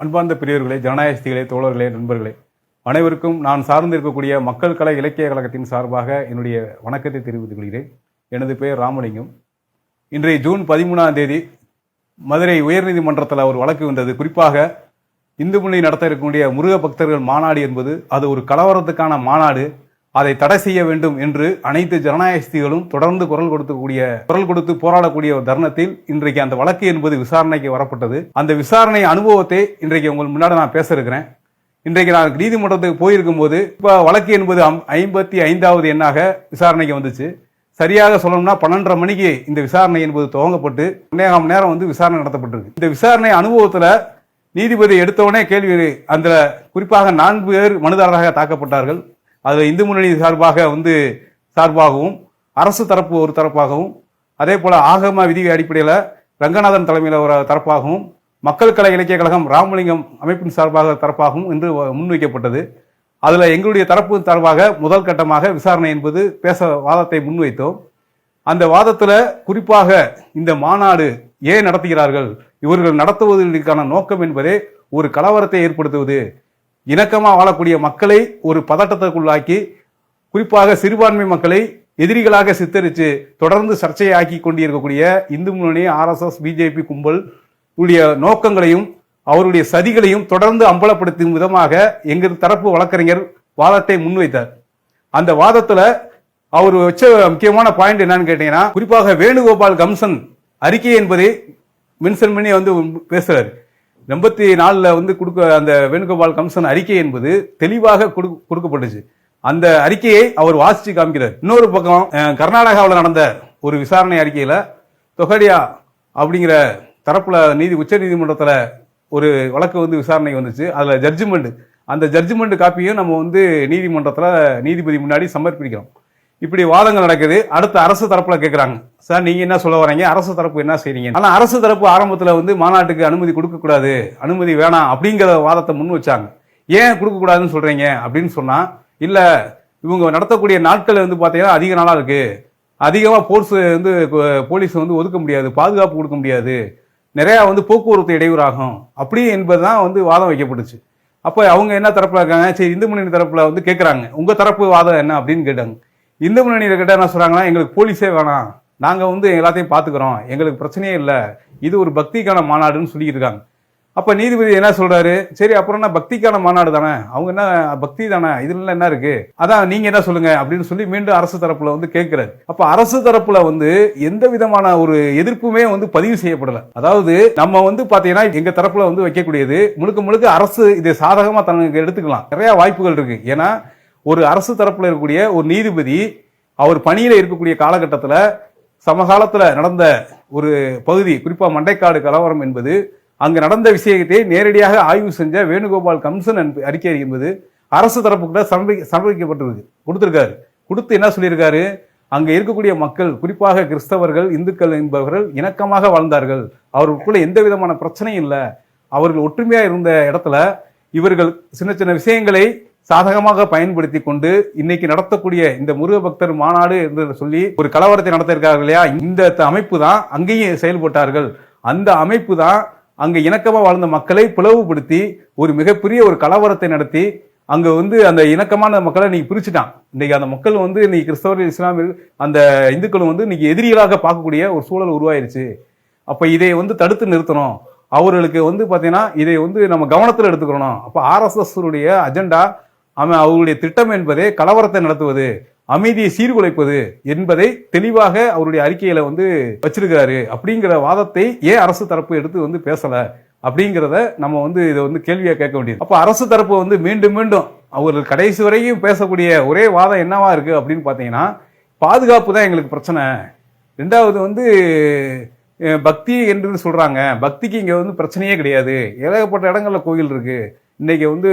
அன்பார்ந்த பெரியவர்களே ஜனநாயகஸ்திகளே தோழர்களே நண்பர்களே அனைவருக்கும் நான் சார்ந்திருக்கக்கூடிய மக்கள் கலை இலக்கிய கழகத்தின் சார்பாக என்னுடைய வணக்கத்தை தெரிவித்துக் கொள்கிறேன். எனது பெயர் ராமலிங்கம். இன்றைய ஜூன் பதிமூணாம் தேதி மதுரை உயர்நீதிமன்றத்தில் ஒரு வழக்கு வந்தது. குறிப்பாக இந்து முன்னணி நடத்த இருக்கக்கூடிய முருக பக்தர்கள் மாநாடு என்பது அது ஒரு கலவரத்துக்கான மாநாடு. அதை தடை செய்ய வேண்டும் என்று அனைத்து ஜனநாயகஸ்திகளும் தொடர்ந்து குரல் கொடுக்கக்கூடிய குரல் கொடுத்து போராடக்கூடிய ஒரு தருணத்தில் இன்றைக்கு அந்த வழக்கு என்பது விசாரணைக்கு வரப்பட்டது. அந்த விசாரணை அனுபவத்தை இன்றைக்கு உங்கள் முன்னாடி நான் பேச இருக்கிறேன் இன்றைக்கு நான் நீதிமன்றத்துக்கு போயிருக்கும் போது இப்போ வழக்கு என்பது ஐம்பத்தி ஐந்தாவது எண்ணாக விசாரணைக்கு வந்துச்சு. சரியாக சொல்லணும்னா பன்னெண்டரை மணிக்கு இந்த விசாரணை என்பது துவங்கப்பட்டு ஒன்னேகாம் நேரம் வந்து விசாரணை நடத்தப்பட்டிருக்கு. இந்த விசாரணை அனுபவத்தில் நீதிபதி எடுத்தவுடனே கேள்வி அந்த குறிப்பாக நான்கு பேர் மனுதாரராக தாக்கப்பட்டார்கள். அதில் இந்து முன்னணி சார்பாக வந்து சார்பாகவும் அரசு தரப்பு ஒரு தரப்பாகவும் அதே போல் ஆகம விதி அடிப்படையில் ரங்கநாதன் தலைமையில் ஒரு தரப்பாகவும் மக்கள் கலை இலக்கிய கழகம் ராமலிங்கம் அமைப்பின் சார்பாக தரப்பாகவும் என்று முன்வைக்கப்பட்டது. அதில் எங்களுடைய தரப்பு சார்பாக முதல் கட்டமாக விசாரணை என்பது பேச வாதத்தை முன்வைத்தோம். அந்த வாதத்தில் குறிப்பாக இந்த மாநாடு ஏன் நடத்துகிறார்கள் இவர்கள் நடத்துவதற்கான நோக்கம் என்பதே ஒரு கலவரத்தை ஏற்படுத்துவது இணக்கமாக வாழக்கூடிய மக்களை ஒரு பதட்டத்திற்குள்ளாக்கி குறிப்பாக சிறுபான்மை மக்களை எதிரிகளாக சித்தரித்து தொடர்ந்து சர்ச்சையாக்கி கொண்டிருக்கக்கூடிய இந்து முன்னணி ஆர்எஸ்எஸ் பிஜேபி கும்பல் உடைய நோக்கங்களையும் அவருடைய சதிகளையும் தொடர்ந்து அம்பலப்படுத்தும் விதமாக எங்கள் தரப்பு வழக்கறிஞர் வாதத்தை முன்வைத்தார். அந்த வாதத்தில் அவர் வச்ச முக்கியமான பாயிண்ட் என்னன்னு கேட்டீங்கன்னா குறிப்பாக வேணுகோபால் கம்சன் அறிக்கை என்பதை மென்ஷன் பண்ணி வந்து பேசுறாரு. எண்பத்தி நாலில் வந்து கொடுக்க அந்த வேணுகோபால் கம்சன் அறிக்கை என்பது தெளிவாக கொடுக்கப்பட்டுச்சு. அந்த அறிக்கையை அவர் வாசித்து காமிக்கிறார். இன்னொரு பக்கம் கர்நாடகாவில் நடந்த ஒரு விசாரணை அறிக்கையில் தொகடியா அப்படிங்கிற தரப்பில் நீதி உச்ச நீதிமன்றத்தில் ஒரு வழக்கு வந்து விசாரணை வந்துச்சு. அதில் ஜட்ஜ்மெண்ட் அந்த ஜட்ஜ்மெண்ட் காப்பியும் நம்ம வந்து நீதிமன்றத்தில் நீதிபதி முன்னாடி சமர்ப்பிக்கிறோம். இப்படி வாதங்கள் நடக்குது. அடுத்து அரசு தரப்புல கேட்குறாங்க சார் நீங்க என்ன சொல்ல வரீங்க அரசு தரப்பு என்ன செய்றீங்க? ஆனா அரசு தரப்பு ஆரம்பத்துல வந்து மாநாட்டுக்கு அனுமதி கொடுக்க கூடாது அனுமதி வேணாம் அப்படிங்கிற வாதத்தை முன் வச்சாங்க. ஏன் கொடுக்க கூடாதுன்னு சொல்றீங்க? அப்படின்னு சொன்னா இல்ல இவங்க நடத்தக்கூடிய நாட்கள் வந்து பாத்தீங்கன்னா அதிக நாளா இருக்கு. அதிகமாக போர்ஸ் வந்து போலீஸ் வந்து ஒதுக்க முடியாது. பாதுகாப்பு கொடுக்க முடியாது. நிறையா வந்து போக்குவரத்து இடையூறாகும். அப்படி என்பது தான் வந்து வாதம் வைக்கப்பட்டுச்சு. அப்போ அவங்க என்ன தரப்பில் இருக்காங்க? சரி இந்து முன்னணி தரப்பில் வந்து கேட்குறாங்க உங்கள் தரப்பு வாதம் என்ன அப்படின்னு கேட்டாங்க. இந்து முன்னணியில் கிட்ட என்ன சொல்கிறாங்கன்னா எங்களுக்கு போலீஸே வேணாம். நாங்கள் வந்து எல்லாத்தையும் பார்த்துக்குறோம். எங்களுக்கு பிரச்சனையே இல்லை. இது ஒரு பக்திக்கான மாநாடுன்னு சொல்லியிருக்காங்க இருக்காங்க. நீதிபதி என்ன சொல்கிறாரு சரி அப்புறம் என்ன? பக்திக்கான மாநாடு தானே? அவங்க என்ன பக்தி தானே? இதுல என்ன இருக்கு? அதான் நீங்க என்ன சொல்லுங்க அப்படின்னு சொல்லி மீண்டும் அரசு தரப்புல வந்து கேட்கிறாரு. அப்ப அரசு தரப்புல வந்து எந்த விதமான ஒரு எதிர்ப்புமே வந்து பதிவு செய்யப்படல. அதாவது நம்ம வந்து பாத்தீங்கன்னா எங்க தரப்புல வந்து வைக்கக்கூடியது முழுக்க முழுக்க அரசு இதை சாதகமா தனக்கு எடுத்துக்கலாம். நிறைய வாய்ப்புகள் இருக்கு. ஏன்னா ஒரு அரசு தரப்பில் இருக்கக்கூடிய ஒரு நீதிபதி அவர் பணியில் இருக்கக்கூடிய காலகட்டத்தில் சமகாலத்தில் நடந்த ஒரு பகுதி குறிப்பாக மண்டைக்காடு கலவரம் என்பது அங்கு நடந்த விஷயத்தை நேரடியாக ஆய்வு செஞ்ச வேணுகோபால் கம்சன் அறிக்கை என்பது அரசு தரப்புக்கிட்ட சமர்ப்பி சமர்ப்பிக்கப்பட்டிருக்கு கொடுத்துருக்காரு. கொடுத்து என்ன சொல்லியிருக்காரு? அங்கே இருக்கக்கூடிய மக்கள் குறிப்பாக கிறிஸ்தவர்கள் இந்துக்கள் என்பவர்கள் இணக்கமாக வாழ்ந்தார்கள். அவர்களுக்குள்ள எந்த விதமான பிரச்சனையும் இல்லை. அவர்கள் ஒற்றுமையாக இருந்த இடத்துல இவர்கள் சின்ன சின்ன விஷயங்களை சாதகமாக பயன்படுத்தி கொண்டு இன்னைக்கு நடத்தக்கூடிய இந்த முருக பக்தர் மாநாடு என்று சொல்லி ஒரு கலவரத்தை நடத்திருக்கார்கள் இல்லையா? இந்த அமைப்பு தான் அங்கேயும் செயல்பட்டார்கள். அந்த அமைப்பு தான் அங்கே இணக்கமாக வாழ்ந்த மக்களை பிளவுபடுத்தி ஒரு மிகப்பெரிய ஒரு கலவரத்தை நடத்தி அங்கே வந்து அந்த இணக்கமான மக்களை இன்னைக்கு பிரிச்சுட்டான். இன்னைக்கு அந்த மக்கள் வந்து இன்னைக்கு கிறிஸ்தவர்கள் இஸ்லாமியர் அந்த இந்துக்களும் வந்து இன்னைக்கு எதிரிகளாக பார்க்கக்கூடிய ஒரு சூழல் உருவாயிருச்சு. அப்போ இதை வந்து தடுத்து நிறுத்தணும். அவர்களுக்கு வந்து பார்த்தீங்கன்னா இதை வந்து நம்ம கவனத்தில் எடுத்துக்கணும். அப்போ ஆர்எஸ்எஸ் அஜெண்டா அவன் அவருடைய திட்டம் என்பதே கலவரத்தை நடத்துவது அமைதியை சீர்குலைப்பது என்பதை தெளிவாக அவருடைய அறிக்கையில வந்து வச்சிருக்கிறாரு. அப்படிங்கிற வாதத்தை ஏன் அரசு தரப்பு எடுத்து வந்து பேசல அப்படிங்கிறத நம்ம வந்து இதை வந்து கேள்வியா கேட்க வேண்டியது. அப்ப அரசு தரப்பு வந்து மீண்டும் மீண்டும் அவர்கள் கடைசி வரையும் பேசக்கூடிய ஒரே வாதம் என்னவா இருக்கு அப்படின்னு பாத்தீங்கன்னா பாதுகாப்பு தான் எங்களுக்கு பிரச்சனை. ரெண்டாவது வந்து பக்தி என்று சொல்றாங்க. பக்திக்கு இங்க வந்து பிரச்சனையே கிடையாது. ஏகப்பட்ட இடங்கள்ல கோயில் இருக்கு. இன்றைக்கி வந்து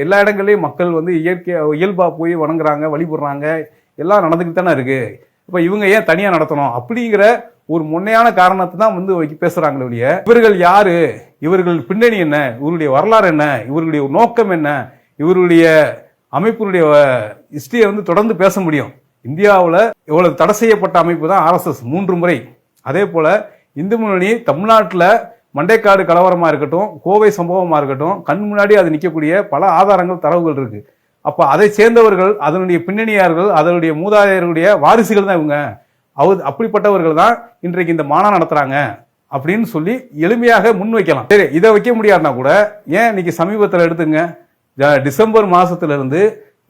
எல்லா இடங்கள்லையும் மக்கள் வந்து இயற்கை இயல்பாக போய் வணங்குறாங்க வழிபடுறாங்க. எல்லாம் நடந்துக்கிட்டு தானே இருக்குது இப்போ இவங்க ஏன் தனியாக நடத்தணும்? அப்படிங்கிற ஒரு முன்னையான காரணத்தை தான் வந்து வைக்க- ஒழிய இவர்கள் யார்? இவர்கள் பின்னணி என்ன? இவருடைய வரலாறு என்ன? இவர்களுடைய நோக்கம் என்ன? இவருடைய அமைப்பினுடைய ஹிஸ்டரியை வந்து தொடர்ந்து பேச முடியும். இந்தியாவில் இவ்வளவு தடை செய்யப்பட்ட அமைப்பு தான் ஆர்எஸ்எஸ் மூன்று முறை. அதே போல் இந்து முன்னணி தமிழ்நாட்டில் மண்டைக்காடு கலவரமாக இருக்கட்டும் கோவை சம்பவமாக இருக்கட்டும் கண் முன்னாடி அது நிற்கக்கூடிய பல ஆதாரங்கள் தரவுகள் இருக்கு. அப்போ அதை சேர்ந்தவர்கள் அதனுடைய பின்னணியார்கள் அதனுடைய மூதாதையர்களுடைய வாரிசுகள் தான் இவங்க. அவர் அப்படிப்பட்டவர்கள் தான் இன்றைக்கு இந்த மானம் நடத்துகிறாங்க அப்படின்னு சொல்லி எளிமையாக முன்வைக்கலாம் சரி இதை வைக்க முடியாதுன்னா கூட ஏன் இன்னைக்கு சமீபத்தில் எடுத்துங்க? ஜ- டிசம்பர் மாதத்துலேருந்து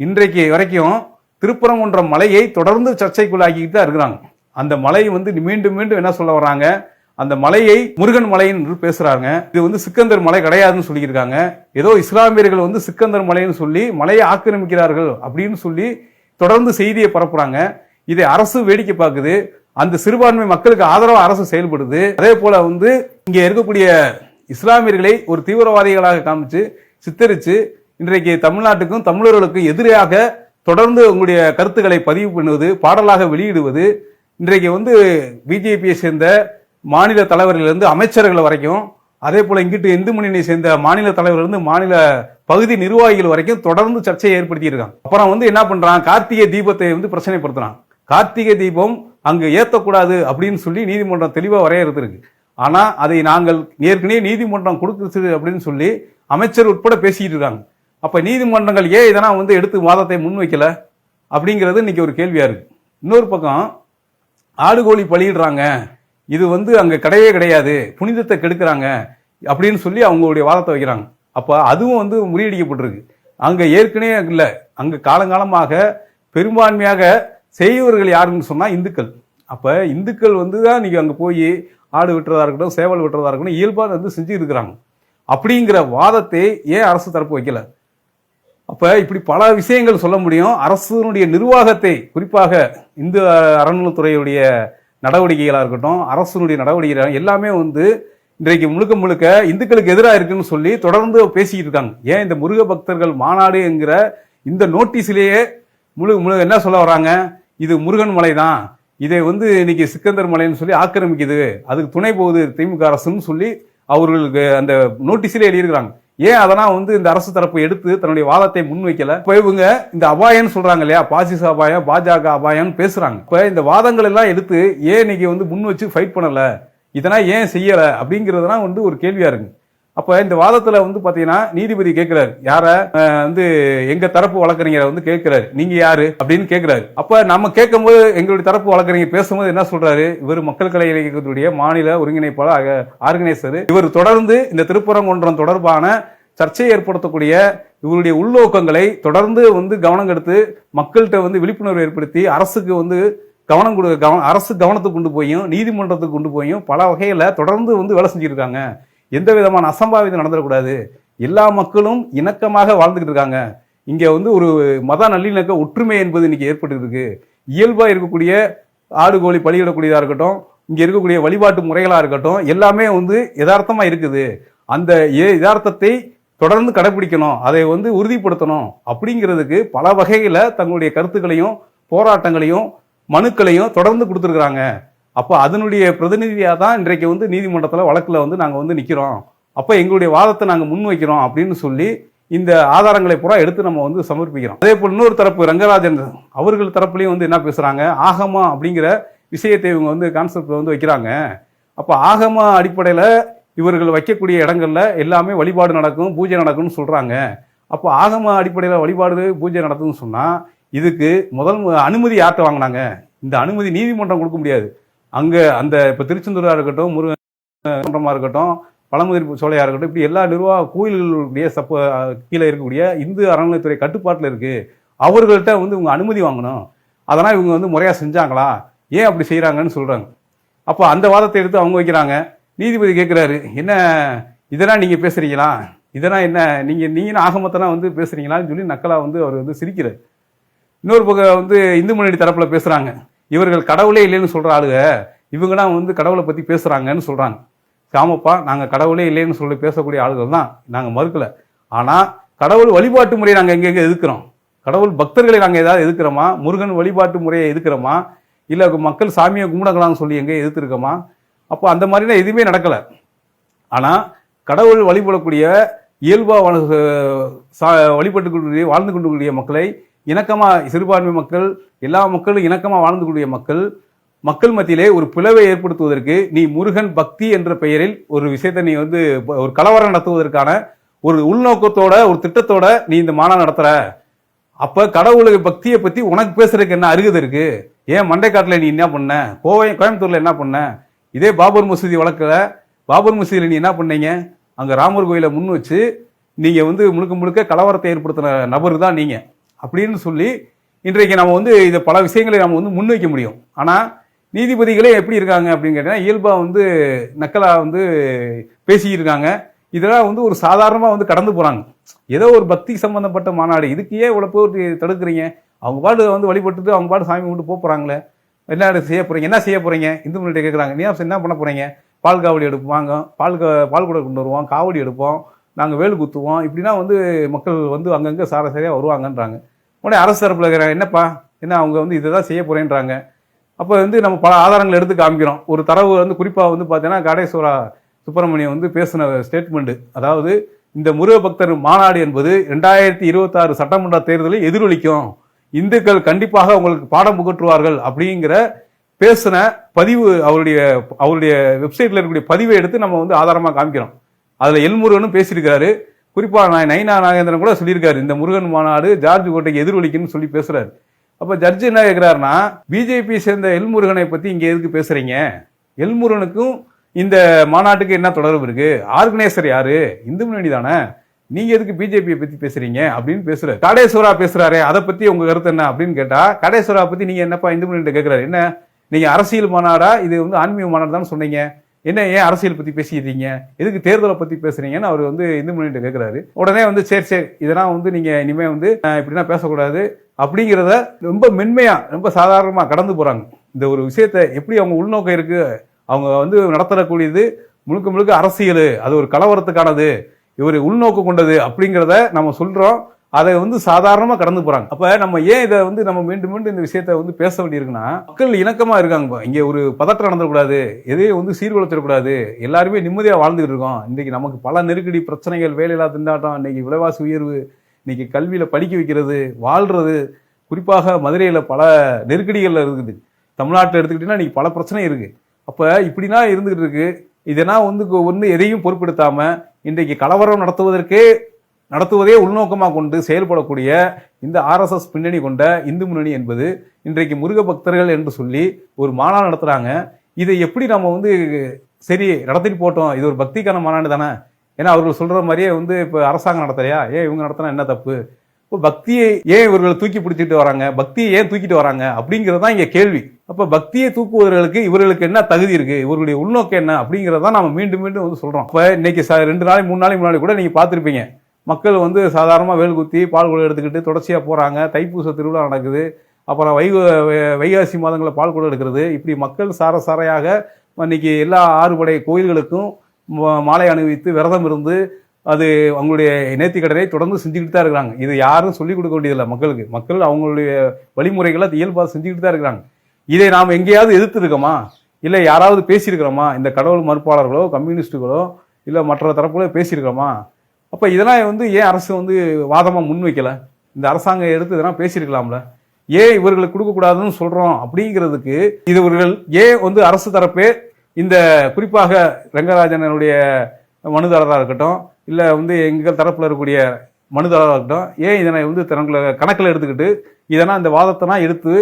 இன்றைக்கு வரைக்கும் திருப்பரங்குன்ற மலையை தொடர்ந்து சர்ச்சைக்குள்ளாக்கிட்டு தான் இருக்கிறாங்க. அந்த மலை வந்து மீண்டும் மீண்டும் என்ன சொல்ல வர்றாங்க? அந்த மலையை முருகன் மலை என்று பேசுறாங்க இது வந்து சிக்கந்தர் மலை கிடையாதுன்னு சொல்லியிருக்காங்க. ஏதோ இஸ்லாமியர்கள் வந்து சிக்கந்தர் மலைன்னு சொல்லி மலையை ஆக்கிரமிக்கிறார்கள் அப்படின்னு சொல்லி தொடர்ந்து செய்தியை பரப்புறாங்க. இதை அரசு வேடிக்கை பார்க்குது. அந்த சிறுபான்மை மக்களுக்கு ஆதரவாக அரசு செயல்படுது. அதே போல வந்து இங்கே இருக்கக்கூடிய இஸ்லாமியர்களை ஒரு தீவிரவாதிகளாக காமிச்சு சித்தரித்து இன்றைக்கு தமிழ்நாட்டுக்கும் தமிழர்களுக்கும் எதிராக தொடர்ந்து உங்களுடைய கருத்துக்களை பதிவு பண்ணுவது பாடலாக வெளியிடுவது இன்றைக்கு வந்து பிஜேபியை சேர்ந்த மாநில தலைவரிலிருந்து அமைச்சர்கள் வரைக்கும் அதே போல இங்கிட்டு இந்து முன்னணியை சேர்ந்த மாநில தலைவர்லேருந்து மாநில பகுதி நிர்வாகிகள் வரைக்கும் தொடர்ந்து சர்ச்சையை ஏற்படுத்தி இருக்காங்க. அப்புறம் வந்து என்ன பண்றான்? கார்த்திகை தீபத்தை வந்து பிரச்சனைப்படுத்துறான். கார்த்திகை தீபம் அங்கு ஏற்றக்கூடாது அப்படின்னு சொல்லி நீதிமன்றம் தெளிவாக வரையறுத்திருக்கு ஆனால் அதை நாங்கள் ஏற்கனவே நீதிமன்றம் கொடுத்துச்சு அப்படின்னு சொல்லி அமைச்சர் உட்பட பேசிக்கிட்டு இருக்காங்க. அப்போ நீதிமன்றங்கள் ஏன் இதெல்லாம் வந்து எடுத்து வாதத்தை முன்வைக்கல? அப்படிங்கிறது இன்னைக்கு ஒரு கேள்வியாக இருக்கு. இன்னொரு பக்கம் ஆடு கோழி இது வந்து அங்கே கிடையவே கிடையாது. புனிதத்தை கெடுக்கிறாங்க அப்படின்னு சொல்லி அவங்களுடைய வாதத்தை வைக்கிறாங்க. அப்போ அதுவும் வந்து முறியடிக்கப்பட்டிருக்கு. அங்கே ஏற்கனவே இல்லை. அங்கே காலங்காலமாக பெரும்பான்மையாக செய்பவர்கள் யாருன்னு சொன்னால் இந்துக்கள். அப்போ இந்துக்கள் வந்து தான் இன்றைக்கி அங்கே போய் ஆடு விட்டுறதா இருக்கட்டும் சேவல் விட்டுறதா இருக்கட்டும் இயல்பாக வந்து செஞ்சு இருக்கிறாங்க அப்படிங்கிற வாதத்தை ஏன் அரசு தரப்பு வைக்கல? அப்போ இப்படி பல விஷயங்கள் சொல்ல முடியும். அரசுனுடைய நிர்வாகத்தை குறிப்பாக இந்து அறநிலைத்துறையுடைய நடவடிக்கைகளாக இருக்கட்டும் அரசினுடைய நடவடிக்கைகள் எல்லாமே வந்து இன்றைக்கு முழுக்க முழுக்க இந்துக்களுக்கு எதிராக இருக்குன்னு சொல்லி தொடர்ந்து பேசிக்கிட்டு இருக்காங்க. ஏன் இந்த முருக பக்தர்கள் மாநாடு என்கிற இந்த நோட்டீஸ்லேயே முழு முழு என்ன சொல்ல வராங்க? இது முருகன் மலை தான் இதை வந்து இன்னைக்கு சிக்கந்தர் மலைன்னு சொல்லி ஆக்கிரமிக்குது. அதுக்கு துணை போகுது திமுக அரசுன்னு சொல்லி அவர்களுக்கு அந்த நோட்டீஸிலே எழுதியிருக்கிறாங்க. ஏன் அதெல்லாம் வந்து இந்த அரசு தரப்பு எடுத்து தன்னுடைய வாதத்தை முன்வைக்கல? இப்போ இவங்க இந்த அபாயம்னு சொல்றாங்க இல்லையா? பாசிச அபாயம் பாஜக அபாயம் பேசுறாங்க. இப்போ இந்த வாதங்கள் எல்லாம் எடுத்து ஏன் இன்னைக்கு வந்து முன் வச்சு ஃபைட் பண்ணல? இதெல்லாம் ஏன் செய்யலை? அப்படிங்கிறதுலாம் வந்து ஒரு கேள்வியா இருக்கு. அப்ப இந்த வாதத்துல வந்து பாத்தீங்கன்னா நீதிபதி கேட்கிறாரு யார? வந்து எங்க தரப்பு வழக்கறிஞரை வந்து கேட்கிறாரு நீங்க யாரு? அப்படின்னு கேட்கிறாரு அப்ப நம்ம கேட்கும்போது எங்களுடைய தரப்பு வழக்கறிஞர் பேசும்போது என்ன சொல்றாரு? இவர் மக்கள் கலை இயக்கத்துடைய மாநில ஒருங்கிணைப்பாளர் ஆர்கனைசர். இவர் தொடர்ந்து இந்த திருப்பரங்குன்றம் தொடர்பான சர்ச்சையை ஏற்படுத்தக்கூடிய இவருடைய உள்நோக்கங்களை தொடர்ந்து வந்து கவனம் எடுத்து மக்கள்கிட்ட வந்து விழிப்புணர்வு ஏற்படுத்தி அரசுக்கு வந்து கவனம் கொடு கவனம் அரசு கவனத்துக்கு கொண்டு போயும் நீதிமன்றத்துக்கு கொண்டு போயும் பல வகையில் தொடர்ந்து வந்து வேலை செஞ்சுருக்காங்க. எந்த விதமான அசம்பாவிதம் நடந்துடக்கூடாது. எல்லா மக்களும் இணக்கமாக வாழ்ந்துக்கிட்டு இருக்காங்க. இங்கே வந்து ஒரு மத நல்லிணக்க ஒற்றுமை என்பது இன்னைக்கு ஏற்பட்டு இருக்கு இயல்பாக இருக்கக்கூடிய ஆடு கோழி பலியிடக்கூடியதாக இருக்கட்டும் இங்கே இருக்கக்கூடிய வழிபாட்டு முறைகளாக இருக்கட்டும் எல்லாமே வந்து யதார்த்தமாக இருக்குது. அந்த ஏ- யதார்த்தத்தை தொடர்ந்து கடைபிடிக்கணும் அதை வந்து உறுதிப்படுத்தணும் அப்படிங்கிறதுக்கு பல வகையில் தங்களுடைய கருத்துக்களையும் போராட்டங்களையும் மனுக்களையும் தொடர்ந்து கொடுத்துருக்குறாங்க. அப்போ அதனுடைய பிரதிநிதியாக தான் இன்றைக்கு வந்து நீதிமன்றத்தில் வழக்கில் வந்து நாங்கள் வந்து நிற்கிறோம் அப்போ எங்களுடைய வாதத்தை நாங்கள் முன்வைக்கிறோம் அப்படின்னு சொல்லி இந்த ஆதாரங்களை பூரா எடுத்து நம்ம வந்து சமர்ப்பிக்கிறோம். அதே போல் இன்னொரு தரப்பு ரங்கராஜன் அவர்கள் தரப்புலையும் வந்து என்ன பேசுகிறாங்க ஆகமா அப்படிங்கிற விஷயத்தை இவங்க வந்து கான்செப்ட் வந்து வைக்கிறாங்க. அப்போ ஆகமா அடிப்படையில் இவர்கள் வைக்கக்கூடிய இடங்கள்ல எல்லாமே வழிபாடு நடக்கும் பூஜை நடக்கும்னு சொல்கிறாங்க அப்போ ஆகம அடிப்படையில் வழிபாடு பூஜை நடக்கும்னு சொன்னால் இதுக்கு முதல் மு- அனுமதி யார்கிட்ட வாங்கினாங்க? இந்த அனுமதி நீதிமன்றம் கொடுக்க முடியாது. அங்கே அந்த இப்போ திருச்செந்தூராக இருக்கட்டும் முருகன்றமா இருக்கட்டும் பழமுதிர் சோலையாக இருக்கட்டும் இப்படி எல்லா நிர்வாக கோயில்களுடைய சப்ப கீழே இருக்கக்கூடிய இந்து அறநிலைத்துறை கட்டுப்பாட்டில் இருக்குது அவர்கள்ட்ட வந்து இவங்க அனுமதி வாங்கணும். அதெல்லாம் இவங்க வந்து முறையாக செஞ்சாங்களா? ஏன் அப்படி செய்கிறாங்கன்னு சொல்கிறாங்க அப்போ அந்த வாதத்தை எடுத்து அவங்க வைக்கிறாங்க. நீதிபதி கேட்குறாரு என்ன இதெல்லாம் நீங்கள் பேசுகிறீங்களா இதெல்லாம் என்ன நீங்கள் நீங்களும் ஆகமத்தெல்லாம் வந்து பேசுகிறீங்களான்னு சொல்லி நக்கலாக வந்து அவர் வந்து சிரிக்கிறார். இன்னொரு பக்கம் வந்து இந்து முன்னணி தரப்பில் பேசுகிறாங்க இவர்கள் கடவுளே இல்லைன்னு சொல்ற ஆளுக இவங்கலாம் வந்து கடவுளை பத்தி பேசுறாங்கன்னு சொல்றாங்க. ஆமாப்பா நாங்க கடவுளே இல்லைன்னு சொல்லி பேசக்கூடிய ஆளுகள் தான் நாங்க மறுக்கல. ஆனா கடவுள் வழிபாட்டு முறையை நாங்க எங்கெங்க எதுக்கிறோம் கடவுள் பக்தர்களை நாங்க ஏதாவது எதுக்கிறோமா முருகன் வழிபாட்டு முறையை எதுக்கிறோமா இல்ல மக்கள் சாமியை கும்பிடங்களான்னு சொல்லி எங்க எதிர்த்திருக்கோமா? அப்போ அந்த மாதிரிலாம் எதுவுமே நடக்கல. ஆனா கடவுள் வழிபடக்கூடிய இயல்பா சா வழிபட்டு கொண்டு வாழ்ந்து கொண்டுக்கூடிய மக்களை இணக்கமாக சிறுபான்மை மக்கள் எல்லா மக்களும் இணக்கமாக வாழ்ந்துக்கூடிய மக்கள் மக்கள் மத்தியிலே ஒரு பிளவை ஏற்படுத்துவதற்கு நீ முருகன் பக்தி என்ற பெயரில் ஒரு விஷயத்தை நீ வந்து ஒரு கலவரம் நடத்துவதற்கான ஒரு உள்நோக்கத்தோட ஒரு திட்டத்தோட நீ இந்த மாநாடு நடத்துற. அப்ப கடவுளுக்கு பக்தியை பத்தி உனக்கு பேசுறதுக்கு என்ன அருகது இருக்கு? ஏன் மண்டைக்காட்டில் நீ என்ன பண்ண? கோவை கோயம்புத்தூர்ல என்ன பண்ண? இதே பாபர் மசூதி வழக்கில் பாபர் மசூதியில் நீ என்ன பண்ணீங்க? அங்கே ராமர் கோயிலை முன் வச்சு நீங்கள் வந்து முழுக்க முழுக்க கலவரத்தை ஏற்படுத்தின நபர் தான் நீங்கள் அப்படின்னு சொல்லி இன்றைக்கு நம்ம வந்து இதை பல விஷயங்களை நம்ம வந்து முன்வைக்க முடியும். ஆனால் நீதிபதிகளே எப்படி இருக்காங்க அப்படின்னு கேட்டிங்கன்னா இயல்பாக வந்து நக்கலா வந்து பேசியிருக்காங்க. இதெல்லாம் வந்து ஒரு சாதாரணமாக வந்து கடந்து போகிறாங்க ஏதோ ஒரு பக்தி சம்மந்தப்பட்ட மாநாடு. இதுக்கு ஏன் இவ்வளோ போட்டு தடுக்கிறீங்க? அவங்க பாடு வந்து வழிபட்டுட்டு அவங்க பாடு சாமி கும்பிட்டு போக போறாங்களே. என்ன செய்ய போகிறீங்க என்ன செய்ய போகிறீங்க இந்து முன்னாடி கேட்குறாங்க நீ என்ன பண்ண போகிறீங்க பால் காவடி எடுப்பாங்க. பால் பால் கூட கொண்டு வருவோம் காவடி எடுப்போம். நாங்கள் வேலு குத்துவோம். இப்படின்னா வந்து மக்கள் வந்து அங்கங்கே சாரசாரியாக வருவாங்கன்றாங்க. உடனே அரசு தரப்பில் இருக்கிறாங்க என்னப்பா? என்ன அவங்க வந்து இதை தான் செய்ய போகிறேன்றாங்க அப்போ வந்து நம்ம பல ஆதாரங்கள் எடுத்து காமிக்கிறோம். ஒரு தரவு வந்து குறிப்பாக வந்து பார்த்தீங்கன்னா காடேஸ்வரா சுப்பிரமணியம் வந்து பேசின ஸ்டேட்மெண்ட்டு அதாவது இந்த முருக பக்தர் மாநாடு என்பது ரெண்டாயிரத்தி இருபத்தாறு சட்டமன்ற தேர்தலில் எதிரொலிக்கும். இந்துக்கள் கண்டிப்பாக உங்களுக்கு பாடம் புகற்றுவார்கள் அப்படிங்கிற பேசின பதிவு அவருடைய அவருடைய வெப்சைட்டில் இருக்கக்கூடிய பதிவை எடுத்து நம்ம வந்து ஆதாரமாக காமிக்கிறோம். அதுல எல்முருகனும் பேசியிருக்காரு குறிப்பாக நான் நைனா நாகேந்திரன் கூட சொல்லியிருக்காரு. இந்த முருகன் மாநாடு ஜார்ஜ் கோட்டைக்கு எதிரொலிக்குன்னு சொல்லி பேசுகிறாரு அப்போ ஜட்ஜ் என்ன கேட்குறாருன்னா பிஜேபி சேர்ந்த எல்முருகனை பற்றி இங்கே எதுக்கு பேசுறீங்க? எல்முருகனுக்கும் இந்த மாநாட்டுக்கு என்ன தொடர்பு இருக்குது ஆர்கனைசர் யாரு? இந்து முன்னணி தானே. நீங்கள் எதுக்கு பிஜேபியை பற்றி பேசுகிறீங்க அப்படின்னு பேசுகிறார் கடேஸ்வரா பேசுகிறாரே அதை பற்றி உங்கள் கருத்து என்ன அப்படின்னு கேட்டால் கடேஸ்வரா பற்றி நீங்கள் என்னப்பா இந்து முன்னணி கேட்குறாரு என்ன? நீங்கள் அரசியல் மாநாடா? இது வந்து ஆன்மீக மாநாடு தான் சொன்னீங்க. என்ன ஏன் அரசியல் பற்றி பேசிக்கிறீங்க? எதுக்கு தேர்தலை பற்றி பேசுறீங்கன்னு அவர் வந்து இந்து முன்னணி கேட்குறாரு உடனே வந்து சரி சரி இதெல்லாம் வந்து நீங்கள் இனிமேல் வந்து இப்படின்னா இப்படிலாம் பேசக்கூடாது அப்படிங்கிறத ரொம்ப மென்மையாக ரொம்ப சாதாரணமாக கடந்து போகிறாங்க இந்த ஒரு விஷயத்தை எப்படி அவங்க உள்நோக்கம் இருக்குது அவங்க வந்து நடத்தக்கூடியது முழுக்க முழுக்க அரசியல். அது ஒரு கலவரத்துக்கானது. இவர் உள்நோக்கம் கொண்டது அப்படிங்கிறத நம்ம சொல்கிறோம் அதை வந்து சாதாரணமாக கடந்து போகிறாங்க அப்போ நம்ம ஏன் இதை வந்து நம்ம மீண்டும் மீண்டும் இந்த விஷயத்தை வந்து பேச வேண்டியிருக்குன்னா மக்கள் இணக்கமாக இருக்காங்க இங்கே ஒரு பதற்றம் நடந்துடக்கூடாது எதையும் வந்து சீர்குலைச்சிடக்கூடாது எல்லாருமே நிம்மதியாக வாழ்ந்துகிட்டு இருக்கோம். இன்றைக்கி நமக்கு பல நெருக்கடி பிரச்சனைகள் வேலையில்லா திண்டாட்டம் இன்றைக்கி விலைவாசி உயர்வு இன்றைக்கி கல்வியில் படிக்க வைக்கிறது வாழ்கிறது குறிப்பாக மதுரையில் பல நெருக்கடிகள் இருக்குது. தமிழ்நாட்டில் எடுத்துக்கிட்டீங்கன்னா இன்றைக்கி பல பிரச்சனை இருக்குது அப்போ இப்படினா இருந்துகிட்டு இருக்குது இதெல்லாம் வந்து ஒன்று எதையும் பொருட்படுத்தாமல் இன்றைக்கு கலவரம் நடத்துவதற்கே நடத்துவதே உள்நோக்கமாக கொண்டு செயல்படக்கூடிய இந்த ஆர்எஸ்எஸ் பின்னணி கொண்ட இந்து முன்னணி என்பது இன்றைக்கு முருக பக்தர்கள் என்று சொல்லி ஒரு மாநாடு நடத்துகிறாங்க இதை எப்படி நம்ம வந்து சரி நடத்திட்டு போட்டோம். இது ஒரு பக்திக்கான மாநாடு தானே? ஏன்னா அவர்கள் சொல்கிற மாதிரியே வந்து இப்போ அரசாங்கம் நடத்தலையா? ஏன் இவங்க நடத்தினா என்ன தப்பு? இப்போ பக்தியை ஏன் இவர்கள் தூக்கி பிடிச்சிட்டு வராங்க? பக்தியை ஏன் தூக்கிட்டு வராங்க? அப்படிங்கிறது தான் இங்கே கேள்வி. அப்போ பக்தியை தூக்குவதற்கு இவர்களுக்கு என்ன தகுதி இருக்கு? இவர்களுடைய உள்நோக்கம் என்ன? அப்படிங்கிறத நம்ம மீண்டும் மீண்டும் வந்து சொல்கிறோம் இப்போ இன்னைக்கு ச- ரெண்டு நாளைக்கு மூணு நாளைக்கு முன்னாடி கூட நீங்கள் பார்த்துருப்பீங்க. மக்கள் வந்து சாதாரணமாக வேல் குத்தி பால் குடம் எடுத்துக்கிட்டு தொடர்ச்சியாக போகிறாங்க தைப்பூச திருவிழா நடக்குது. அப்புறம் வை- வைகாசி மாதங்களில் பால் குடம் எடுக்கிறது. இப்படி மக்கள் சார சாரையாக இன்னைக்கு எல்லா ஆறுபடை கோயில்களுக்கும் மாலை அணிவித்து விரதம் இருந்து அது அவங்களுடைய நேர்த்திக்கடனை தொடர்ந்து செஞ்சுக்கிட்டு தான் இருக்கிறாங்க. இது யாரும் சொல்லிக் கொடுக்க வேண்டியதில்லை மக்களுக்கு. மக்கள் அவங்களுடைய வழிமுறைகளை இயல்பாக செஞ்சுக்கிட்டு தான் இருக்கிறாங்க. இதை நாம் எங்கேயாவது எதிர்த்து இருக்கோமா இல்லை யாராவது பேசியிருக்கிறோமா? இந்த கடவுள் மறுப்பாளர்களோ கம்யூனிஸ்ட்டுகளோ இல்லை மற்ற தரப்புகளோ பேசியிருக்கிறோமா? அப்போ இதெல்லாம் வந்து ஏன் அரசு வந்து வாதமாக முன்வைக்கலை? இந்த அரசாங்கம் எடுத்து இதெல்லாம் பேசியிருக்கலாம்ல. ஏன் இவர்களுக்கு கொடுக்கக்கூடாதுன்னு சொல்கிறோம் அப்படிங்கிறதுக்கு இது இவர்கள் ஏன் வந்து அரசு தரப்பே இந்த குறிப்பாக ரங்கராஜனுடைய மனுதாரராக இருக்கட்டும் இல்லை வந்து எங்கள் தரப்பில் இருக்கக்கூடிய மனுதாரராக இருக்கட்டும் ஏன் இதனை வந்து தங்களை கணக்கில் எடுத்துக்கிட்டு இதெல்லாம் இந்த வாதத்தெல்லாம் எடுத்து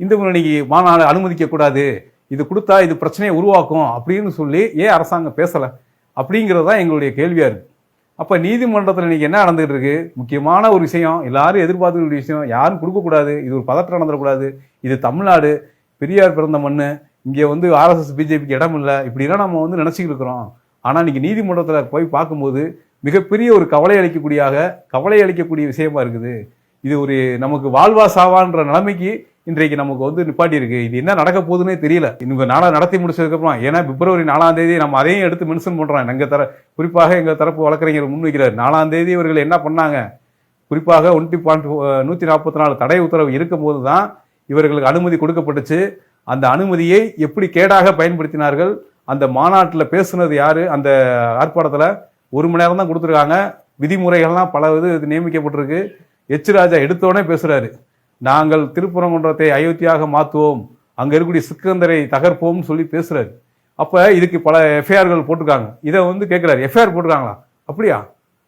இந்து முன்னணிக்கு மாநாடு அனுமதிக்கக்கூடாது இது கொடுத்தா இது பிரச்சனையை உருவாக்கும் அப்படின்னு சொல்லி ஏன் அரசாங்கம் பேசலை? அப்படிங்கிறது தான் எங்களுடைய கேள்வியாக இருக்குது அப்போ நீதிமன்றத்தில் இன்றைக்கி என்ன நடந்துகிட்டு இருக்கு? முக்கியமான ஒரு விஷயம் எல்லாரும் எதிர்பார்த்துக்கிற விஷயம் யாரும் கொடுக்கக்கூடாது இது ஒரு பதற்றம் நடந்துடக்கூடாது இது தமிழ்நாடு பெரியார் பிறந்த மண்ணு இங்கே வந்து ஆர்எஸ்எஸ் பிஜேபிக்கு இடம் இல்லை இப்படிலாம் நம்ம வந்து நினச்சிக்கிட்டு இருக்கிறோம். ஆனால் இன்றைக்கி நீதிமன்றத்தில் போய் பார்க்கும்போது மிகப்பெரிய ஒரு கவலை அளிக்கக்கூடியாக கவலை அளிக்கக்கூடிய விஷயமா இருக்குது. இது ஒரு நமக்கு வாழ்வா சாவான்ற நிலைமைக்கு இன்றைக்கு நமக்கு வந்து நிப்பாட்டி இருக்கு. இது என்ன நடக்க போகுதுன்னே தெரியல. இவங்க நாளா நடத்தி முடிச்சதுக்கப்புறம் ஏன்னா பிப்ரவரி நாலாம் தேதி நம்ம அதையும் எடுத்து மென்ஷன் பண்றோம். எங்க தர குறிப்பாக எங்க தரப்பு வழக்கறிஞர் முன்வைக்கிறார் நாலாம் தேதி இவர்கள் என்ன பண்ணாங்க? குறிப்பாக ஒன்டி பாயிண்ட் நூற்றி நாற்பத்தி நாலு தடை உத்தரவு இருக்கும்போது தான் இவர்களுக்கு அனுமதி கொடுக்கப்பட்டுச்சு. அந்த அனுமதியை எப்படி கேடாக பயன்படுத்தினார்கள்? அந்த மாநாட்டில் பேசுனது யாரு? அந்த ஆர்ப்பாட்டத்தில் ஒரு மணி நேரம் தான் கொடுத்துருக்காங்க. விதிமுறைகள்லாம் பல இது இது நியமிக்கப்பட்டிருக்கு. எச் ராஜா எடுத்தோடனே பேசுறாரு. நாங்கள் திருப்பரங்குன்றத்தை அயோத்தியாக மாற்றுவோம் அங்கே இருக்கக்கூடிய சிக்கந்தரை தகர்ப்போம்னு சொல்லி பேசுகிறாரு அப்போ இதுக்கு பல எஃப்ஐஆர்கள் போட்டிருக்காங்க. இதை வந்து கேட்குறாரு எஃப்ஐஆர் போட்டிருக்காங்களா? அப்படியா?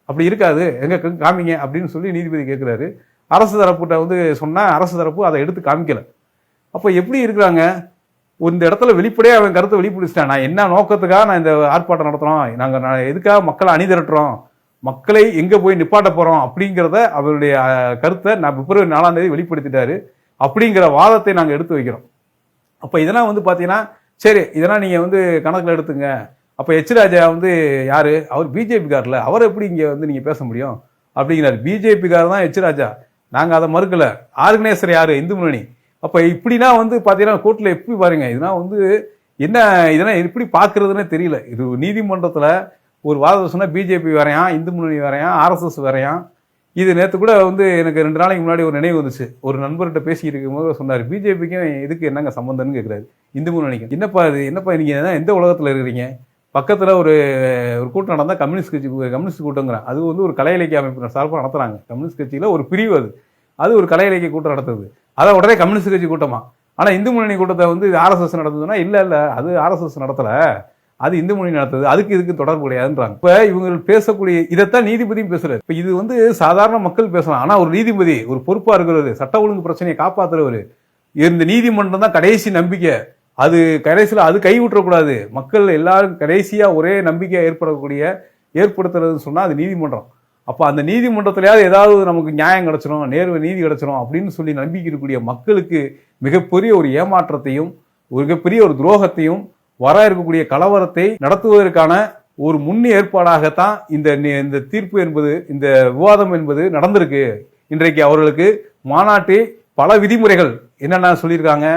அப்படி இருக்காது. எங்கே காமிங்க அப்படின்னு சொல்லி நீதிபதி கேட்குறாரு அரசு தரப்புகிட்ட வந்து சொன்னால் அரசு தரப்பு அதை எடுத்து காமிக்கல. அப்போ எப்படி இருக்கிறாங்க? இந்த இடத்துல வெளிப்படையாக அவன் கருத்தை வெளிப்படுத்திட்டேன். நான் என்ன நோக்கத்துக்காக நான் இந்த ஆர்ப்பாட்டம் நடத்துகிறோம் நாங்கள் நான் எதுக்காக மக்களை அணிதிரட்டுறோம்? மக்களை எங்கே போய் நிப்பாட்ட போகிறோம் அப்படிங்கிறத அவருடைய கருத்தை நான் பிப்ரவரி நாலாம் தேதி வெளிப்படுத்திட்டாரு அப்படிங்கிற வாதத்தை நாங்கள் எடுத்து வைக்கிறோம். அப்போ இதெல்லாம் வந்து பார்த்தீங்கன்னா சரி இதெல்லாம் நீங்கள் வந்து கணக்கில் எடுத்துங்க. அப்போ எச் ராஜா வந்து யார்? அவர் பிஜேபிக்காரில் அவர் எப்படி இங்கே வந்து நீங்கள் பேச முடியும்? அப்படிங்கிறார். பிஜேபிக்கார் தான் எச் ராஜா. நாங்கள் அதை மறுக்கலை. ஆர்கனைசர் யார்? இந்து முன்னணி. அப்போ இப்படின்னா வந்து பார்த்தீங்கன்னா கோர்ட்டில் எப்படி பாருங்கள் இதெல்லாம் வந்து என்ன இதெல்லாம் எப்படி பார்க்குறதுனே தெரியல. இது நீதிமன்றத்தில் ஒரு வாதத்தை சொன்னால் பிஜேபி வரையான் இந்து முன்னணி வரையான் ஆர்எஸ்எஸ் வரையான் இது நேற்று கூட வந்து எனக்கு ரெண்டு நாளைக்கு முன்னாடி ஒரு நினைவு வந்துச்சு. ஒரு நண்பர்கிட்ட பேசிக்கிட்டு இருக்கும்போது சொன்னார் பிஜேபிக்கும் இதுக்கு என்னங்க சம்பந்தம்னு கேட்குறாரு இந்து முன்னணிக்கு என்னப்பா இது? என்னப்பா நீங்கள் தான் எந்த உலகத்தில் இருக்கிறீங்க? பக்கத்தில் ஒரு ஒரு கூட்டம் நடந்தால் கம்யூனிஸ்ட் கட்சி கம்யூனிஸ்ட் கூட்டங்கிறான் அது வந்து ஒரு கலை இலக்கிய அமைப்பினர் சார்பாக நடத்துறாங்க. கம்யூனிஸ்ட் கட்சியில் ஒரு பிரிவு அது. அது ஒரு கலை இலக்கிய கூட்டம் நடத்துது. அதை உடனே கம்யூனிஸ்ட் கட்சி கூட்டமாக ஆனால் இந்து முன்னணி கூட்டத்தை வந்து ஆர்எஸ்எஸ் நடத்துதுன்னா இல்லை இல்லை அது ஆர்எஸ்எஸ் நடத்தலை. அது இந்து மொழி நடத்துது அதுக்கு இதுக்கு தொடர்பு கிடையாதுன்றாங்க. இப்போ இவங்க பேசக்கூடிய இதைத்தான் நீதிபதியும் பேசுறாரு. இப்போ இது வந்து சாதாரண மக்கள் பேசலாம். ஆனால் ஒரு நீதிபதி ஒரு பொறுப்பாக இருக்கிறவர் சட்ட ஒழுங்கு பிரச்சனையை காப்பாத்துறவர் இந்த நீதிமன்றம் தான் கடைசி நம்பிக்கை. அது கடைசியில் அது கைவிட்டக்கூடாது மக்கள் எல்லாரும் கடைசியாக ஒரே நம்பிக்கை ஏற்படக்கூடிய ஏற்படுத்துறதுன்னு சொன்னால் அது நீதிமன்றம். அப்போ அந்த நீதிமன்றத்திலேயாவது ஏதாவது நமக்கு நியாயம் கிடைச்சிரும் நேர்வு நீதி கிடைச்சிரும் அப்படின்னு சொல்லி நம்பிக்கை இருக்கக்கூடிய மக்களுக்கு மிகப்பெரிய ஒரு ஏமாற்றத்தையும் மிகப்பெரிய ஒரு துரோகத்தையும் வர இருக்கக்கூடிய கலவரத்தை நடத்துவதற்கான ஒரு முன் ஏற்பாடாகத்தான் இந்த இந்த தீர்ப்பு என்பது இந்த விவாதம் என்பது நடந்திருக்கு. இன்றைக்கு அவர்களுக்கு மாநாட்டு பல விதிமுறைகள் என்னென்ன சொல்லியிருக்காங்க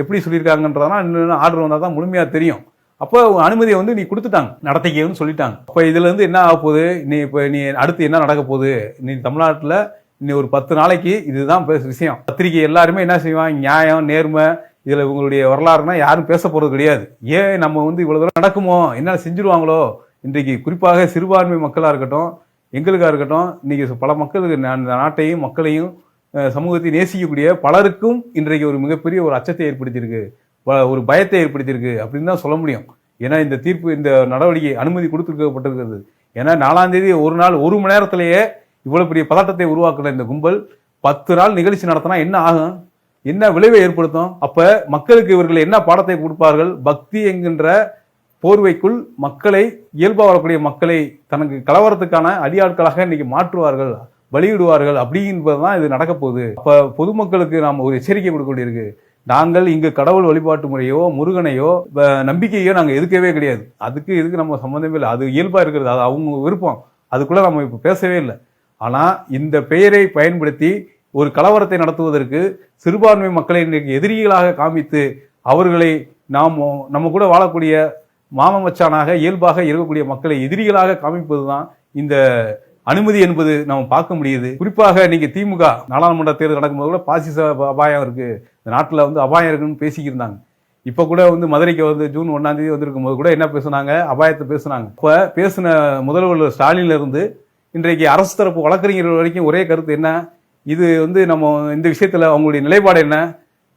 எப்படி சொல்லியிருக்காங்கன்றதெல்லாம் இன்னும் ஆர்டர் வந்தால் தான் முழுமையாக தெரியும். அப்போ அனுமதியை வந்து நீ கொடுத்துட்டாங்க நடத்திக்கன்னு சொல்லிட்டாங்க. அப்போ இதுலேருந்து என்ன ஆக போகுது? நீ இப்போ நீ அடுத்து என்ன நடக்க போகுது? நீ தமிழ்நாட்டில் இன்னும் ஒரு பத்து நாளைக்கு இதுதான் விஷயம். பத்திரிகை எல்லாருமே என்ன செய்வாங்க? நியாயம் நேர்மை இதில் உங்களுடைய வரலாறுனா யாரும் பேச போகிறது கிடையாது. ஏன் நம்ம வந்து இவ்வளோ தூரம் நடக்குமோ? என்ன செஞ்சுருவாங்களோ? இன்றைக்கு குறிப்பாக சிறுபான்மை மக்களாக இருக்கட்டும் எங்களுக்காக இருக்கட்டும் இன்றைக்கி பல மக்களுக்கு இந்த நாட்டையும் மக்களையும் சமூகத்தை நேசிக்கக்கூடிய பலருக்கும் இன்றைக்கு ஒரு மிகப்பெரிய ஒரு அச்சத்தை ஏற்படுத்தியிருக்கு. ப- ஒரு பயத்தை ஏற்படுத்தியிருக்கு அப்படின்னு தான் சொல்ல முடியும். ஏன்னா இந்த தீர்ப்பு இந்த நடவடிக்கை அனுமதி கொடுத்துருக்கப்பட்டிருக்கிறது. ஏன்னா நாலாம் தேதி ஒரு நாள் ஒரு மணி நேரத்திலேயே இவ்வளோ பெரிய பதட்டத்தை உருவாக்குன இந்த கும்பல் பத்து நாள் நிகழ்ச்சி நடத்தினா என்ன ஆகும்? என்ன விளைவை ஏற்படுத்தும்? அப்ப மக்களுக்கு இவர்கள் என்ன பாடத்தை கொடுப்பார்கள்? பக்தி என்கின்ற போர்வைக்குள் மக்களை இயல்பாக வரக்கூடிய மக்களை தனக்கு கலவரத்துக்கான அடியாட்களாக இன்னைக்கு மாற்றுவார்கள் வழியிடுவார்கள் அப்படிங்கிறதுதான் இது நடக்க போகுது. அப்ப பொதுமக்களுக்கு நாம் ஒரு எச்சரிக்கை கொடுக்க வேண்டியிருக்கு. நாங்கள் இங்கு கடவுள் வழிபாட்டு முறையோ முருகனையோ நம்பிக்கையோ நாங்கள் எதுக்கவே கிடையாது. அதுக்கு இதுக்கு நம்ம சம்மந்தமே இல்லை. அது இயல்பாக இருக்கிறது. அது அவங்க விருப்பம். அதுக்குள்ள நம்ம இப்போ பேசவே இல்லை. ஆனால் இந்த பெயரை பயன்படுத்தி ஒரு கலவரத்தை நடத்துவதற்கு சிறுபான்மை மக்களை இன்றைக்கு எதிரிகளாக காமித்து அவர்களை நாம் நம்ம கூட வாழக்கூடிய மாம மச்சானாக இயல்பாக இருக்கக்கூடிய மக்களை எதிரிகளாக காமிப்பதுதான் இந்த அனுமதி என்பது நம்ம பார்க்க முடியுது. குறிப்பாக நீங்கள் திமுக நாடாளுமன்ற தேர்தல் நடக்கும்போது கூட பாசிச அபாயம் இருக்குது இந்த நாட்டில் வந்து அபாயம் இருக்குன்னு பேசிக்கிருந்தாங்க. இப்போ கூட வந்து மதுரைக்கு வந்து ஜூன் ஒன்றாந்தேதி வந்திருக்கும் போது கூட என்ன பேசுனாங்க? அபாயத்தை பேசுனாங்க. இப்போ பேசின முதல்வர் ஸ்டாலின்லேருந்து இன்றைக்கு அரசு தரப்பு வழக்கறிஞர்கள் வரைக்கும் ஒரே கருத்து என்ன? இது வந்து நம்ம இந்த விஷயத்தில் அவங்களுடைய நிலைப்பாடு என்ன?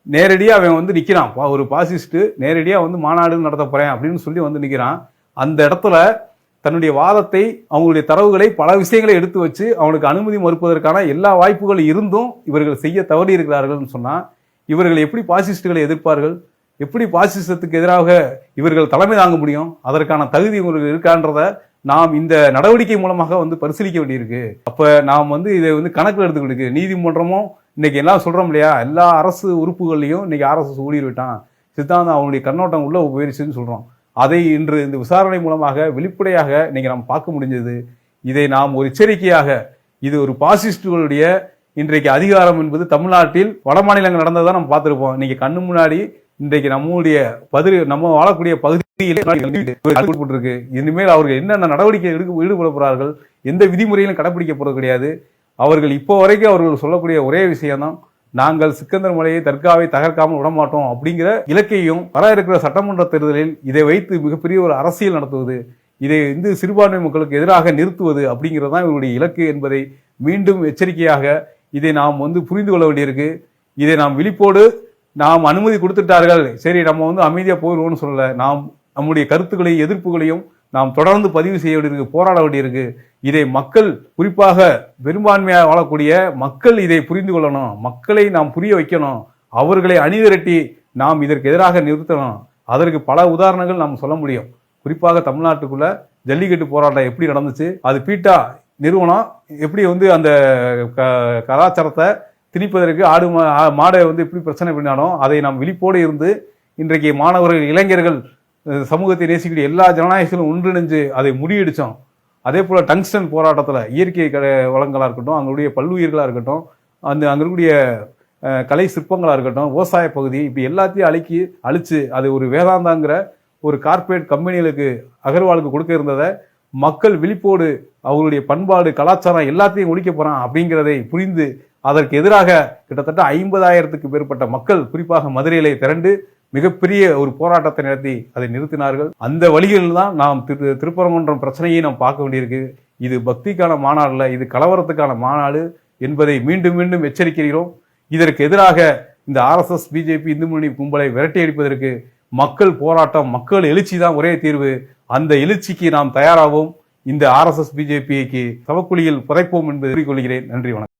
நேரடியாக அவன் வந்து நிற்கிறான் பா- ஒரு பாசிஸ்ட்டு நேரடியாக வந்து மாநாடு நடத்த போகிறேன் அப்படின்னு சொல்லி வந்து நிற்கிறான் அந்த இடத்துல தன்னுடைய வாதத்தை அவங்களுடைய தரவுகளை பல விஷயங்களை எடுத்து வச்சு அவனுக்கு அனுமதி மறுப்பதற்கான எல்லா வாய்ப்புகளும் இருந்தும் இவர்கள் செய்ய தவறி இருக்கிறார்கள்னு சொன்னால் இவர்கள் எப்படி பாசிஸ்டுகளை எதிர்ப்பார்கள்? எப்படி பாசிசத்துக்கு எதிராக இவர்கள் தலைமை தாங்க முடியும்? அதற்கான தகுதி இவர்கள் இருக்கான்றத நாம் இந்த நடவடிக்கை மூலமாக வந்து பரிசீலிக்க வேண்டியிருக்கு. அப்போ நாம் வந்து இதை வந்து கணக்கில் எடுத்துக்கிட்டு நீதிமன்றமும் இன்னைக்கு எல்லாம் சொல்கிறோம் இல்லையா? எல்லா அரசு உறுப்புகள்லையும் இன்னைக்கு ஆர்எஸ்எஸ் ஊழியர் விட்டான். சித்தாந்தம் அவனுடைய கண்ணோட்டம் உள்ள போயிருச்சுன்னு சொல்கிறோம் அதை இன்று இந்த விசாரணை மூலமாக வெளிப்படையாக இன்னைக்கு நாம் பார்க்க முடிஞ்சது. இதை நாம் ஒரு எச்சரிக்கையாக இது ஒரு பாசிஸ்டுகளுடைய இன்றைக்கு அதிகாரம் என்பது தமிழ்நாட்டில் வட மாநிலங்கள் நடந்ததை நம்ம பார்த்துருப்போம். இன்னைக்கு கண்ணு முன்னாடி இன்றைக்கு நம்முடைய பதில் நம்ம வாழக்கூடிய பகுதியிலே இருக்கு இனிமேல் அவர்கள் என்னென்ன நடவடிக்கை எடுக்க ஈடுபட போகிறார்கள் எந்த விதிமுறையிலும் கடைபிடிக்க போகிறது கிடையாது. அவர்கள் இப்போ வரைக்கும் அவர்கள் சொல்லக்கூடிய ஒரே விஷயம்தான் நாங்கள் சிக்கந்தர் மலையை தற்காவை தகர்க்காமல் விடமாட்டோம் அப்படிங்கிற இலக்கையும் வர இருக்கிற சட்டமன்ற தேர்தலில் இதை வைத்து மிகப்பெரிய ஒரு அரசியல் நடத்துவது இதை வந்து சிறுபான்மை மக்களுக்கு எதிராக நிறுத்துவது அப்படிங்கிறது தான் இவருடைய இலக்கு என்பதை மீண்டும் எச்சரிக்கையாக இதை நாம் வந்து புரிந்து கொள்ள வேண்டியிருக்கு. இதை நாம் விழிப்போடு நாம் அனுமதி கொடுத்துட்டார்கள். சரி நம்ம வந்து அமைதியாக போயிடுவோம்னு சொல்லலை. நாம் நம்முடைய கருத்துக்களையும் எதிர்ப்புகளையும் நாம் தொடர்ந்து பதிவு செய்ய வேண்டியிருக்கு போராட வேண்டியிருக்கு. இதை மக்கள் குறிப்பாக பெரும்பான்மையாக வாழக்கூடிய மக்கள் இதை புரிந்து கொள்ளணும். மக்களை நாம் புரிய வைக்கணும். அவர்களை அணிதிரட்டி நாம் இதற்கு எதிராக நிறுத்தணும். அதற்கு பல உதாரணங்கள் நாம் சொல்ல முடியும். குறிப்பாக தமிழ்நாட்டுக்குள்ள ஜல்லிக்கட்டு போராட்டம் எப்படி நடந்துச்சு? அது பீட்டா நிறுவனம் எப்படி வந்து அந்த க- கலாச்சாரத்தை திணிப்பதற்கு ஆடு மா- மாடை வந்து எப்படி பிரச்சனை பண்ணாலும் அதை நாம் விழிப்போடு இருந்து இன்றைக்கு மாணவர்கள் இளைஞர்கள் சமூகத்தை நேசிக்கூடிய எல்லா ஜனநாயகத்திலும் ஒன்றிணைஞ்சு அதை முடியடித்தோம் அதே போல் டங்ஸ்டன் போராட்டத்தில் இயற்கை க வளங்களாக இருக்கட்டும் அங்களுடைய பல்லுயிர்களாக இருக்கட்டும் அந்த அங்கே இருக்கக்கூடிய கலை சிற்பங்களாக இருக்கட்டும் விவசாய பகுதி இப்படி எல்லாத்தையும் அழிக்கி அழித்து அது ஒரு வேதாந்தாங்கிற ஒரு கார்ப்பரேட் கம்பெனிகளுக்கு அகர்வாலுக்கு கொடுக்க இருந்ததை மக்கள் விழிப்போடு அவங்களுடைய பண்பாடு கலாச்சாரம் எல்லாத்தையும் ஒழிக்க போகிறான் அப்படிங்கிறதை புரிந்து அதற்கு எதிராக கிட்டத்தட்ட ஐம்பதாயிரத்துக்கு மேற்பட்ட மக்கள் குறிப்பாக மதுரையிலே திரண்டு மிகப்பெரிய ஒரு போராட்டத்தை நடத்தி அதை நிறுத்தினார்கள். அந்த வழிகளில் தான் நாம் திரு திருப்பரங்குன்றம் பிரச்சனையை நாம் பார்க்க வேண்டியிருக்கு. இது பக்திக்கான மாநாடு இது கலவரத்துக்கான மாநாடு என்பதை மீண்டும் மீண்டும் எச்சரிக்கிறோம். இதற்கு எதிராக இந்த ஆர்எஸ்எஸ் பிஜேபி இந்து முன்னணி கும்பலை விரட்டி அடிப்பதற்கு மக்கள் போராட்டம் மக்கள் எழுச்சி தான் ஒரே தீர்வு. அந்த எழுச்சிக்கு நாம் தயாராகவும் இந்த ஆர்எஸ்எஸ் பிஜேபிக்கு சவக்குழியில் புதைப்போம் என்பதை கூறிக்கொள்கிறேன். நன்றி வணக்கம்.